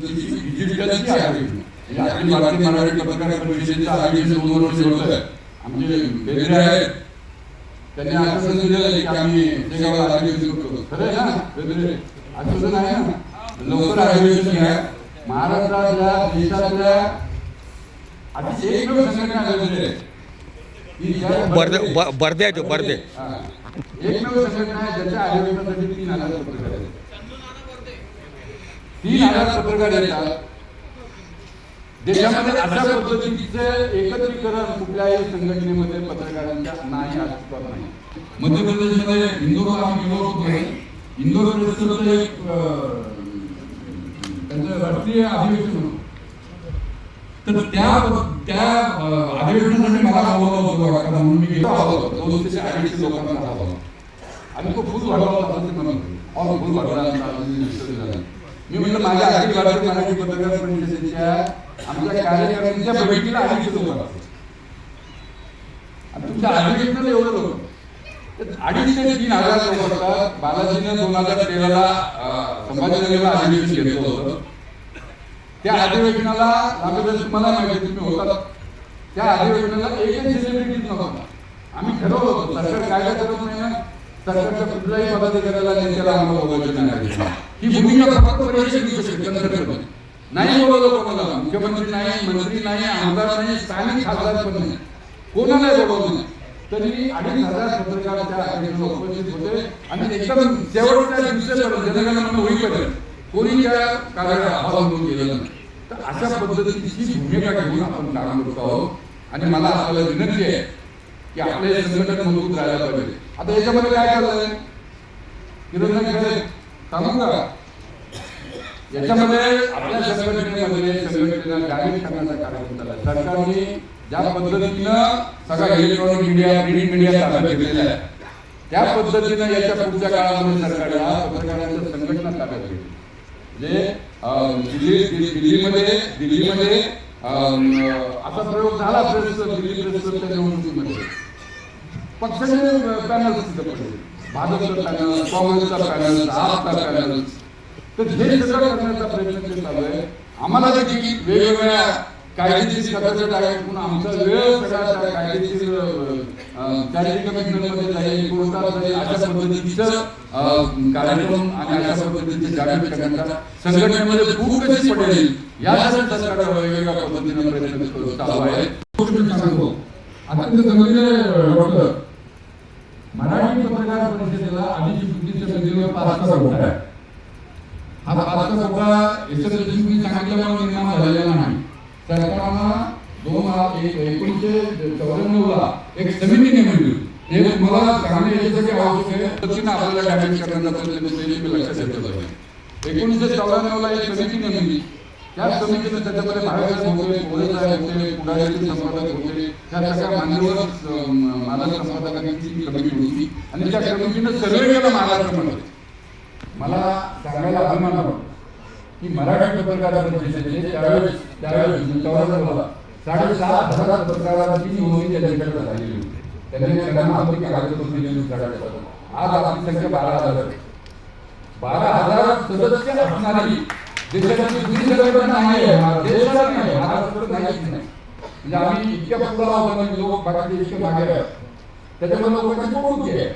डिजिटलची म्हणजे आपली भारतीय मराठी पत्रकार परिषदेचं अधिवेशन दोन वर्ष होतं आमचे बेगडे आहेत. त्यांनी आश्वासन दिलेलं की आम्ही शेगावला अधिवेशन करतो. खरं आहे ना? बेगडे आश्वासन आहे ना? लवकर अधिवेशन घ्या. महाराष्ट्रातल्या देशातल्या अशी एकमेव संघटना बेगडे आहे. की ज्या बर्दे ब- बर्दे आहे तो बर्दे. एकमेव संघटना आहे ज्याच्या अधिवेशनासाठी तीन हजार पत्रकार आहेत. तीन हजार पत्रकार येतात देशामध्ये अशा पद्धतीचं एकत्रीकरण कुठल्याही संघटनेमध्ये पत्रकारांच्या नाही अस्तित्वात नाही. मध्य प्रदेशमध्ये इंदोरला आम्ही गेलो होतो इंदोर प्रेसचं एक त्यांचं राष्ट्रीय अधिवेशन होतं. तर त्या त्या अधिवेशनासाठी मला बोलवलं होतं वाटतं म्हणून मी गेलो आलो दोनशे अडीचशे लोकांना आलो आणि तो फुल वाढवला होता होते. ऑल फुल वाढवला होता. मी म्हटलं माझ्या अखिल भारतीय मराठी पत्रकार परिषदेच्या आमच्या कार्यकर्त्यांच्या बैठकीला लोक असतात. आणि तुमच्या अधिवेशनाला एवढं लोक अडीच ते तीन हजार लोक बालाजीने दोन हजार तेराला संभाजीनगरला अधिवेशन घेतलं होतं. त्या अधिवेशनाला लागलं तुम्हाला माहिती तुम्ही होता त्या अधिवेशनाला एकही सेलिब्रिटी नव्हता. आम्ही ठरवलं होतं सरकार कायदा करत नाही ना? सरकारच्या कुठल्याही पदाधिकाऱ्याला नेत्याला आम्हाला बोलायचं नाही ही. भूमिका फक्त परिषद घेऊ शकते नंतर नाही बोलवलं कोणाला मुख्यमंत्री नाही मंत्री नाही आमदार नाही स्थानिक खासदार पण नाही. कोणालाही बोलवलं तरी अडीच हजार पत्रकार त्या उपस्थित होते आणि एकदम शेवटच्या दिवसापर्यंत जनगणना होईपर्यंत कोणी त्या कार्याला अहवाल म्हणून गेलेलं नाही. तर अशा पद्धतीची भूमिका घेऊन आपण काम करतो आहोत. आणि मला आपल्याला विनंती आहे की आपले संघटन मजबूत राहायला पाहिजे. आता याच्यामध्ये काय करतोय किरण सांगू का याच्यामध्ये आपल्या संघटनेमध्ये संघटनेला जाहीर करण्याचा कार्यक्रम झाला. सरकारने ज्या पद्धतीनं सगळा इलेक्ट्रॉनिक मीडिया प्रिंट मीडिया ताब्यात घेतलेला आहे त्या पद्धतीनं याच्या पुढच्या काळामध्ये सरकारला पत्रकारांच्या संघटना ताब्यात घेतली म्हणजे दिल्ली दिल्लीमध्ये दिल्लीमध्ये असा प्रयोग झाला प्रेस दिल्ली प्रेस निवडणुकीमध्ये. पक्षाचे पॅनल तिथं पडले. भाजपचं पॅनल काँग्रेसचा पॅनल आपचा पॅनल तर हे सगळं करण्याचा प्रयत्न ते चालू आहे आम्हाला देखील वेगवेगळ्या कायदेशीर कदाचित आहेत म्हणून आमचा वेळ सगळा त्या कायदेशीर चॅरिटी कमिशनमध्ये जाईल कोर्टात जाईल अशा पद्धतीचं कार्यक्रम आणि अशा पद्धतीचे जागृत करण्याचा संघटनेमध्ये खूप कशी पडेल यासाठी सरकार वेगवेगळ्या पद्धतीने प्रयत्न चालू आहे. गोष्ट सांगतो. अत्यंत चांगले डॉक्टर. मराठी पत्रकार परिषदेला आधीची बुद्धीच्या संदर्भात पाचचा कोटा आहे. हा पाचचा कोटा एसएसएसबी सांगितल्यामुळे निर्माण झालेला नाही. सरकारनं दोन हजार एक एकोणीसशे चौऱ्याण्णवला एक समिती नेमली हे मला चांगले याच्यासाठी आवश्यक आहे. पद्धतीनं आपल्याला डॅमेज करण्याचा लक्षात घेतलं पाहिजे. एकोणीसशे चौऱ्याण्णवला एक समिती नेमली या समितीने त्याच्यामध्ये बाहेरसाहेब होते पोळे साहेब होते पुढारीचे संपादक होते ह्या सगळ्या मान्यवर अं, मानव संपादकांची कमिटी होती. आणि त्या कमिटीनं सर्वे केला महाराष्ट्रामध्ये मला सांगायला अभिमान वाटतो की मराठी पत्रकार परिषदेचे त्यावेळेस त्यावेळेस चौऱ्याण्णवला साडेसात हजार पत्रकारांची नोंदणी त्यांच्याकडे झालेली होती. त्यांनी त्यांना आपली कागदपत्र दिलेली होती. आज आपली संख्या बारा हजार आहे. बारा हजार सदस्य असणारी नाही देशात नाही महाराष्ट्रात नाहीच नाही. म्हणजे आम्ही इतक्या पुढे आहोत. आणि लोक बाकीचे मागे त्याच्यामुळे लोकांची आहे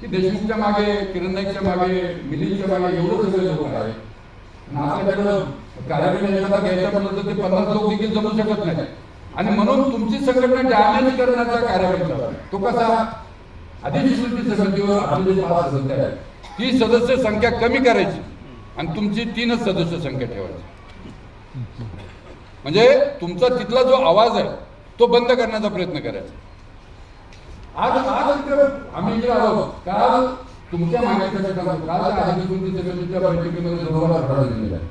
की देशमुखच्या मागे किरणच्या मागे मिलिंदच्या मागे एवढं सगळे लोक आहेत. आपल्याकडं कार्यक्रम म्हणलं तर ते पन्नास लोक देखील जमू शकत नाही आणि म्हणून तुमची संघटना डॅमेज करण्याचा कार्यक्रम तो कसा? अधिसूचित समितीवर आपले ती सदस्य संख्या कमी करायची. आणि तुमची तीनच सदस्य संख्या ठेवायची. म्हणजे तुमचा तिथला जो आवाज आहे तो बंद करण्याचा प्रयत्न करायचा. आज आज आम्ही इकडे आलो काल तुमच्या मागण्यासाठी काल कालच्या अधिसूचित समितीच्या बैठकीमध्ये जोरदार खडा झालेला आहे.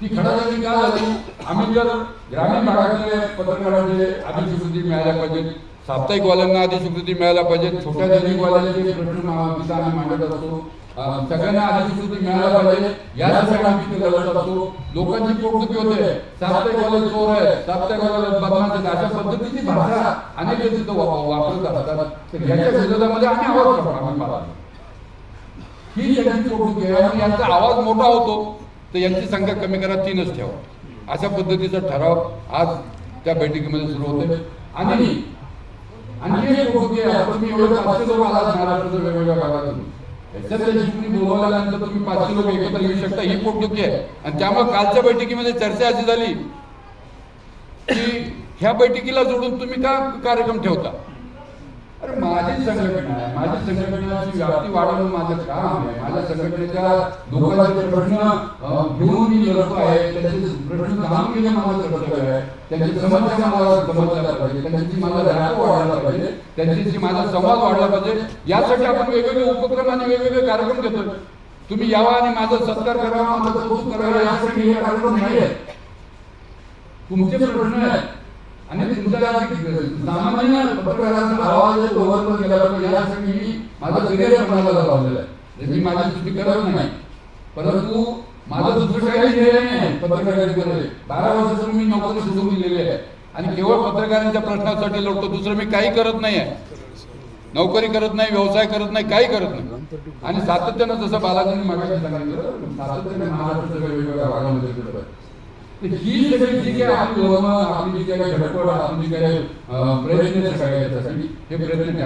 ती खडाजंगी का झाली? आम्ही जर ग्रामीण भागातले पत्रकारांचे अधिस्वीकृती मिळायला पाहिजे साप्ताहिकवाल्यांना अधिस्वीकृती मिळायला पाहिजे छोट्या दैनिकवाल्यांचे प्रश्न आम्ही मांडत असतो सगळ्यांना आधी सुद्धा मिळायला पाहिजे. यासाठी आम्ही तिथे लढत असतो लोकांची पोटदुखी होते. साप्ताहिकवाले चोर आहे साप्ताहिकवाले बदमाश आहेत अशा पद्धतीची भाषा अनेक तिथं वापरत असतात. तर याच्या विरोधामध्ये आम्ही आवाज करतो आम्ही पाहतो. ही त्यांची पोटदुखी आहे आणि यांचा आवाज मोठा होतो. तर यांची संख्या कमी करा तीनच ठेवा. अशा पद्धतीचा ठराव आज त्या बैठकीमध्ये सुरू होते आणि आणखी एक गोष्ट आहे, आता तुम्ही एवढं पाचशे लोक आलात महाराष्ट्राच्या वेगवेगळ्या भागातून. याच्यात तुम्ही बोलवल्यानंतर तुम्ही पाचशे लोक एकत्र येऊ शकता ही पोटदुखी आहे. आणि त्यामुळे कालच्या बैठकीमध्ये चर्चा अशी झाली की ह्या बैठकीला जोडून तुम्ही का कार्यक्रम ठेवता? अरे माझी संघटना आहे. माझ्या संघटनेची व्याप्ती वाढवणं माझं काम आहे. माझ्या संघटनेच्या लोकांचे प्रश्न घेऊन मी लढतो आहे त्यांचे प्रश्न जाणून घेणं माझं कर्तव्य आहे. त्यांची समस्या मला समजायला पाहिजे. त्यांची मला रॅप वाढला पाहिजे. त्यांच्याशी माझा संवाद वाढला पाहिजे. यासाठी आपण वेगवेगळे उपक्रम आणि वेगवेगळे कार्यक्रम घेतो. तुम्ही यावा आणि माझा सत्कार करावा माझा कौतुक करावा यासाठी हे कार्यक्रम नाही आहे तुमचे प्रश्न आहेत. आणि तुमचा सामान्य पत्रकारांचा आवाज येतो ओव्हरलोड केला पाहिजे यासाठी मी माझं करिअर पणाला लावलेलं आहे. त्याची माझी चुकी नाही परंतु माझा दुसरं काही ध्येय नाही पत्रकारितेमध्ये बारा वर्षाचं मी नोकरी सोडून दिलेली आहे. आणि केवळ पत्रकारांच्या प्रश्नासाठी लढतो दुसरं मी काही करत नाही आहे. नोकरी करत नाही व्यवसाय करत नाही काही करत नाही. आणि सातत्यानं जसं बालाजींनी मागाशी सांगितलं सातत्याने महाराष्ट्राच्या वेगवेगळ्या भागामध्ये फिरतोय. तर ही सगळी जी काही आपली धोरणं, आपली जी काही धडपड आपली जी काही प्रयत्न सगळ्या याच्यासाठी हे प्रयत्न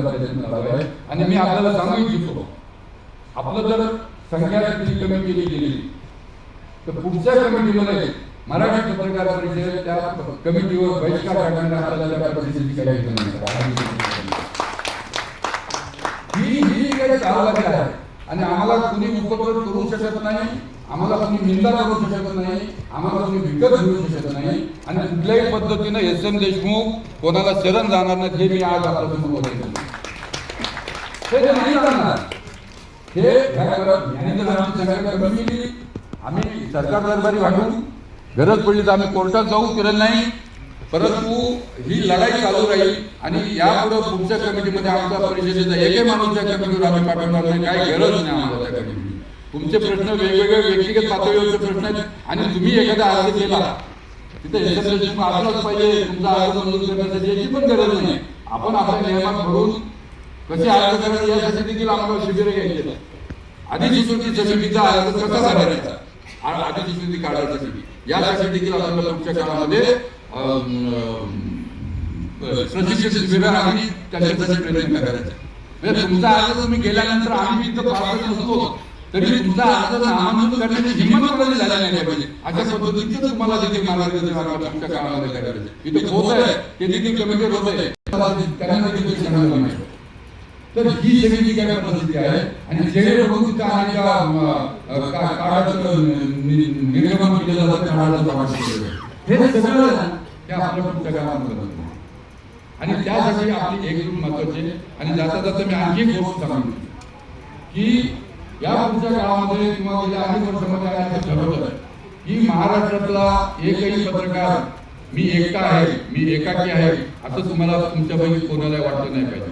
प्रयत्न आहे आणि मी आपल्याला सांगू इच्छितो आपलं जर संख्या कमी केली गेली तर पुढच्या कमिटीमध्ये मराठी पत्रकार परिषद त्या कमिटीवर बहिष्कार टाकण्यात आपल्याला त्या परिषदेची नाही. ही ही काही चालू आहे आणि आम्हाला कुणी उपक्रम करू शकत नाही आम्हाला कुणी निंदा करू शकत नाही आम्हाला कुणी विकत घेऊ शकत नाही. आणि कुठल्याही पद्धतीनं एस एम देशमुख कोणाला शरण जाणार नाही हे मी आज आपल्यासमोर बोलतो. हे ते नाही जाणार हे कमी आम्ही सरकार दरबारी वाढू गरज पडली तर आम्ही कोर्टात जाऊ केलं नाही. परंतु ही लढाई चालू राहील आणि यापुढे पुढच्या कमिटीमध्ये आमच्या परिषदेचा एकही माणूस त्या कमिटीवर आम्ही पाठवणार नाही काही गरज नाही आम्हाला त्या कमिटी तुमचे प्रश्न वेगवेगळे व्यक्तिगत पातळीवरचे प्रश्न आहेत आणि तुम्ही एखादा अर्ज केला तिथे एसएमएस असलाच पाहिजे तुमचा अर्ज मंजूर करण्यासाठी याची पण गरज नाही. आपण आपल्या नियमात भरून कसे अर्ज करायचे यासाठी देखील आम्हाला शिबिर घ्यायचे अधिस्वीकृती समितीचा अर्ज कसा करायचा? आ- अधिस्वीकृती काढायसाठी यासाठी देखील आपल्याला पुढच्या काळामध्ये प्रशिक्षण शिबिर आम्ही त्याच्यासाठी प्रयत्न करायचा. म्हणजे तुमचा अर्ज तुम्ही गेल्यानंतर आम्ही इथं पाहत नसतो तरी तुमचा अर्ज नामांकन करण्याची हिंमत कधी झाली नाही पाहिजे. अशा पद्धतीचं तुम्हाला तिथे मार्गदर्शन आम्हाला पुढच्या काळामध्ये करायचं. इथे होत आहे ते देखील कमिटीवर होत आहे. त्यांना देखील सांगायला नाही. तर ही सगळी काय काही परिस्थिती आहे आणि जेणे बघून तिथं आणि काळाचं नि- निर्गमन केलं जातं काळाचं प्रमाण केलं हे सगळं हे आपल्या तुमच्या काळामध्ये आणि त्यासाठी आपली एकजूट महत्वाची आहे. आणि जाता जाता मी आणखी एक गोष्ट सांगतो की या पुढच्या काळामध्ये किंवा गेल्या अनेक वर्षामध्ये आम्ही ठरवलं की महाराष्ट्रातला एकही पत्रकार मी एकटा आहे मी एकाकी आहे असं तुम्हाला तुमच्यापैकी कोणाला वाटलं नाही पाहिजे.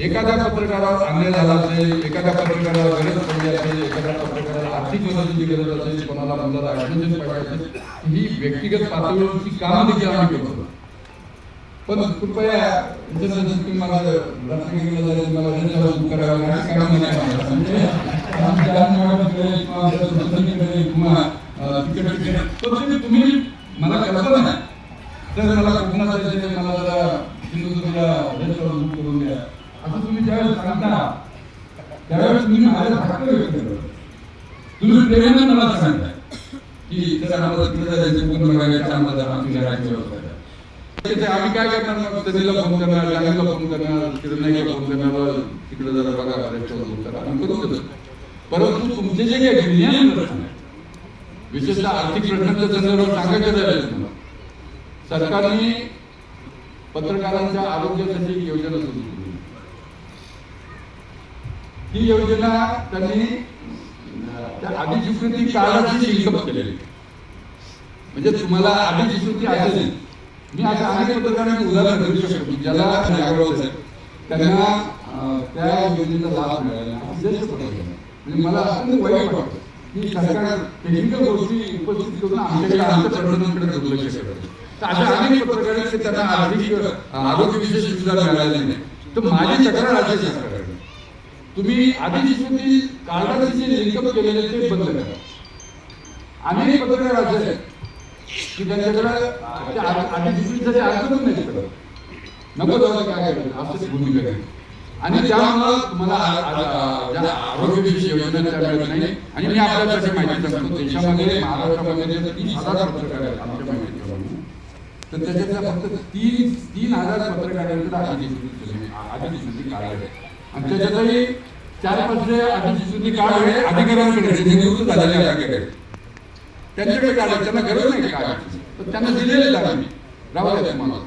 एखाद्या पत्रकारावर अन्याय झाला असेल एखाद्या पत्रकाराला गरज पडली असेल एखाद्या पत्रकाराला आर्थिक मदतीची गरज असेल कोणाला मुलाला ऍडमिशन पाहिजे असेल ही व्यक्तिगत पातळीवरची कामं देखील आम्ही करतो पण कृपया जसं तुम्ही मला रत्नागिरीला जायचं मला रंजावर बुक करावं अशी कामं नाही म्हणजे तुम्ही मला कल्पना नाही. तर मला कोकणात मला जरा सिंधुदुर्गला रंजावर बुक करून द्या असं तुम्ही ज्यावेळेस सांगता त्यावेळेस तुम्ही माझ्या हक्क व्यक्त करता तुम्ही प्रेमाने मला सांगता की जर आम्हाला तिकडे जायचं कोण बघायचं आम्हाला जरा आमची घराची व्यवस्था करा. तिथे आम्ही काय करणार फोन करणार जागेला फोन करणार किरणला फोन करणार तिकडे जरा बघा रेस्टॉरंट बुक करा आम्ही करू परंतु तुमचे जे काही ज्ञान विशेषतः आर्थिक प्रश्नांच्या संदर्भात सांगायचं झालं तुम्हाला. सरकारने पत्रकारांच्या आरोग्यासाठी एक योजना सुरू केली. ही योजना त्यांनी त्या आधी स्वीकृती काळाची शिल्लक केलेली. म्हणजे तुम्हाला आधी स्वीकृती असेल मी आता अनेक पत्रकारांचे उदाहरण करू शकतो ज्याला जागृत असेल त्यांना त्या योजनेचा लाभ मिळाला नाही. म्हणजे मला अत्यंत वाईट वाटतं की सरकार टेक्निकल गोष्टी उपस्थित करून आमच्याकडे आमच्या प्रश्नांकडे दुर्लक्ष करतं तर अशा अनेक पत्रकार त्यांना आर्थिक अं, आरोग्यविषयक सुविधा मिळाली नाही. तर माझी तक्रार अशी आहे सरकारकडे तुम्ही आधी कार्डाचे जे लिंकअप केलेले ते बंद करा. अनेक पत्रकार असे आहेत. की त्यांच्याकडे नाही नको जाऊ काय करायचं भूमिका आहे. आणि त्यामुळं तुम्हाला आरोग्यविषयी योजना नाही आणि मी आपल्यासाठी माहिती सांगतो देशामध्ये महाराष्ट्रामध्ये तीस हजार पत्रकार आहेत आमच्या माहितीप्रमाणे तर त्याच्यातल्या फक्त तीन तीन हजार पत्रकारांकडे अधिसूचित कार्ड आहे आणि त्याच्यातही चार पाचशे अधिसूचित कार्ड अधिकाऱ्यांकडे आहे, जे निवृत्त झालेले अधिकारी. त्यांच्याकडे काढा त्यांना गरज नाही कार्डाची तर त्यांना दिलेले आहे मी. राहू द्या तुम्हाला.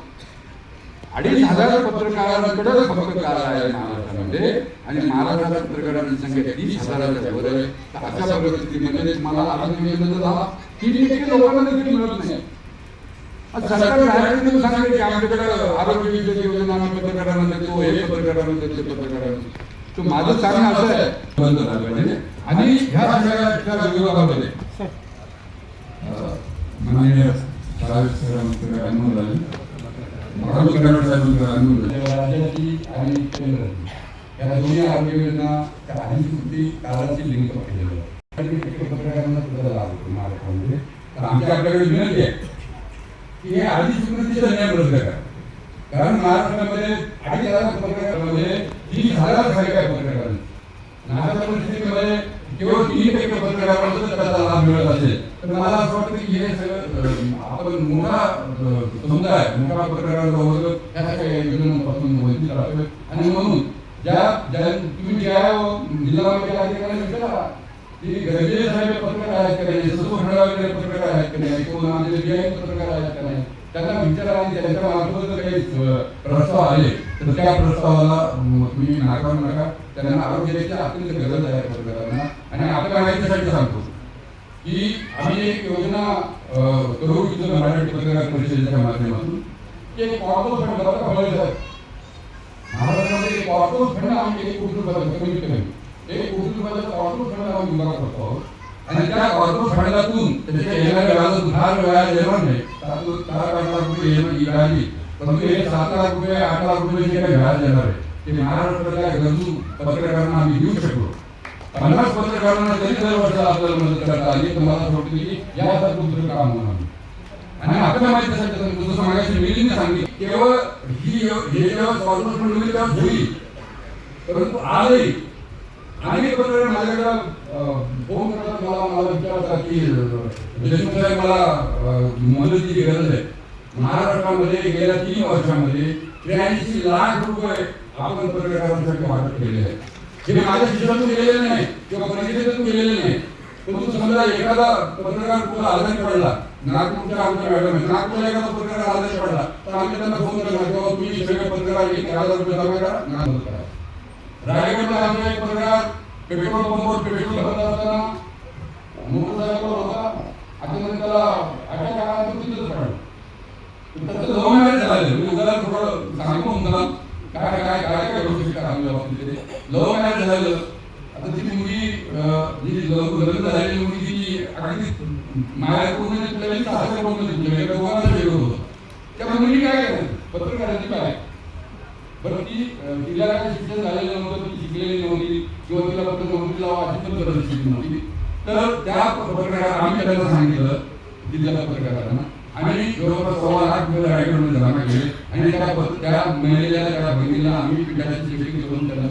अडीच हजार पत्रकारांकडे फक्त कार्ड आहे महाराष्ट्रामध्ये आणि महाराष्ट्रात पत्रकारांची संख्या तीस हजाराच्या वर आहे. तर अशा परिस्थितीमध्ये तुम्हाला आरोग्य योजनेचा झाला तीन देखील लोकांना देखील मिळत नाही. आज सरकार डायरेक्ट येऊन की आमच्याकडे आरोग्य विषयक योजना आम्ही पत्रकारांना देतो हे पत्रकारांना देतो ते पत्रकारांना तर माझं सांगणं असं आहे. आणि ह्या सगळ्या विभागामध्ये अं, माननीय साहेब सरांचं अनुमोदन झालं. कराड साहेबांचं अनुमोदन झालं. राज्याची आणि केंद्राची. या दोन्ही आरोग्य योजना त्या अधिकृती काळाची लिंक केलेलं पत्रकारांना सुद्धा महाराष्ट्रामध्ये. तर आपल्याकडे विनंती आहे की हे अधिसूचनेचे नियम रद्द करा कारण महाराष्ट्रामध्ये अडीच हजार पत्रकारांमध्ये तीस हजार संख्या आहे पत्रकारांची परिस्थितीमध्ये केवळ तीन टक्के पत्रकारांचा त्याचा लाभ मिळत असेल. तर मला असं वाटतं की हे सगळं आपण मोठा समुदाय मोठा पत्रकारांचा वर्ग ह्या सगळ्या योजनांपासून वंचित राहतोय आणि म्हणून ज्या ज्या तुम्ही ज्या जिल्हामध्ये अधिकाऱ्यांना विचारा की गरजे साहेब पत्रकार आहेत का नाही ससो खंडावलेले पत्रकार आहेत का नाही किंवा आमचे जे पत्रकार आहेत का नाही त्यांना विचारा आणि त्यांच्या मार्फत जर काही प्रस्ताव आले तर त्या प्रस्तावाला तुम्ही नाकारू नका. त्यांना आरोग्याची अत्यंत गरज आहे पत्रकारांना. आणि आपल्या माहितीसाठी सांगतो. की आम्ही एक योजना करू इच्छितो मराठी पत्रकार परिषदेच्या माध्यमातून. की एक कॉर्पोरेट फंड बरं का बळी महाराष्ट्रामध्ये एक कॉर्पोरेट फंड आम्ही एक कोटी रुपयाचा कमीत कमी एक कोटी रुपयाचा कॉर्पोरेट फंड आम्ही उभा करतो आहोत. आणि त्या कॉर्पोरेट फंडातून त्याच्या येणाऱ्या व्याजातून फार वेळा येणार नाही चार सात आठ लाख रुपये येणार ही परंतु हे सात लाख रुपये आठ लाख रुपये जे काही व्याज येणार आहे ते महाराष्ट्रातल्या गरजू पत्रकारांना आम्ही देऊ शकलो. पन्नास पत्रकारांना जरी दर वर्षाला आपल्याला मदत करता आली. तर मला असं वाटतं की यासारखं दुसरं काम होणार आणि आपल्या माहितीसाठी जसं मागाशी मिलिंदने सांगितलं केवळ ही हे जेव्हा कॉर्पोरेट फंड तेव्हा होईल. परंतु आजही अनेक प्रकारे माझ्याकडे फोन करतात मला मला विचारतात की अं, देशमुख साहेब मला मदतीची गरज आहे. महाराष्ट्रामध्ये गेल्या तीन वर्षामध्ये त्र्याऐंशी लाख रुपये आपण पत्रकारांसाठी वाटप केले आहे हे माझ्या शिक्षणातून गेलेले नाही किंवा परिषदेतून गेलेले नाही परंतु समजा एखादा पत्रकार कुठला आजारी पडला नागपूरच्या आमच्या मॅडम आहे नागपूरला एखादा पत्रकार आजारी पडला तर आम्ही त्यांना फोन करणार किंवा तुम्ही सगळे पत्रकार एक हजार रुपये जमा करा ना मदत करा. रायगडला आमचा एक पत्रकार पेट्रोल पंपवर पेट्रोल भरत असताना मोटरसायकल होता. अचानक त्याला अटॅक आला आणि तो तिथेच पडला त्याचं जमा मॅरेज झालेलं मी जरा थोडं सांगतो मला काय काय काय काय करू शकता आम्ही बाबतीत? लव मॅरेज झालं. आता ती मुलगी जी लग्न झालेली मुलगी ती अगदी माया पूर्ण तिला सासरे बोलत होती दोघांना वेगळं होतं. त्या मुलगी काय करायची पत्रकारांनी काय बरं ती अं, तिला काय शिक्षण झालेलं नव्हतं ती शिकलेली नव्हती किंवा तिला फक्त नोकरी लावा अशी पण परिस्थिती नव्हती. तर त्या पत्रकार आम्ही त्याला सांगितलं जिल्हा पत्रकारांना आम्ही जवळपास सव्वा लाख मुलं रायगडमध्ये जमा केले. आणि त्या त्या महिलेला त्या बहिणीला आम्ही पिठाची शेती करून त्यांना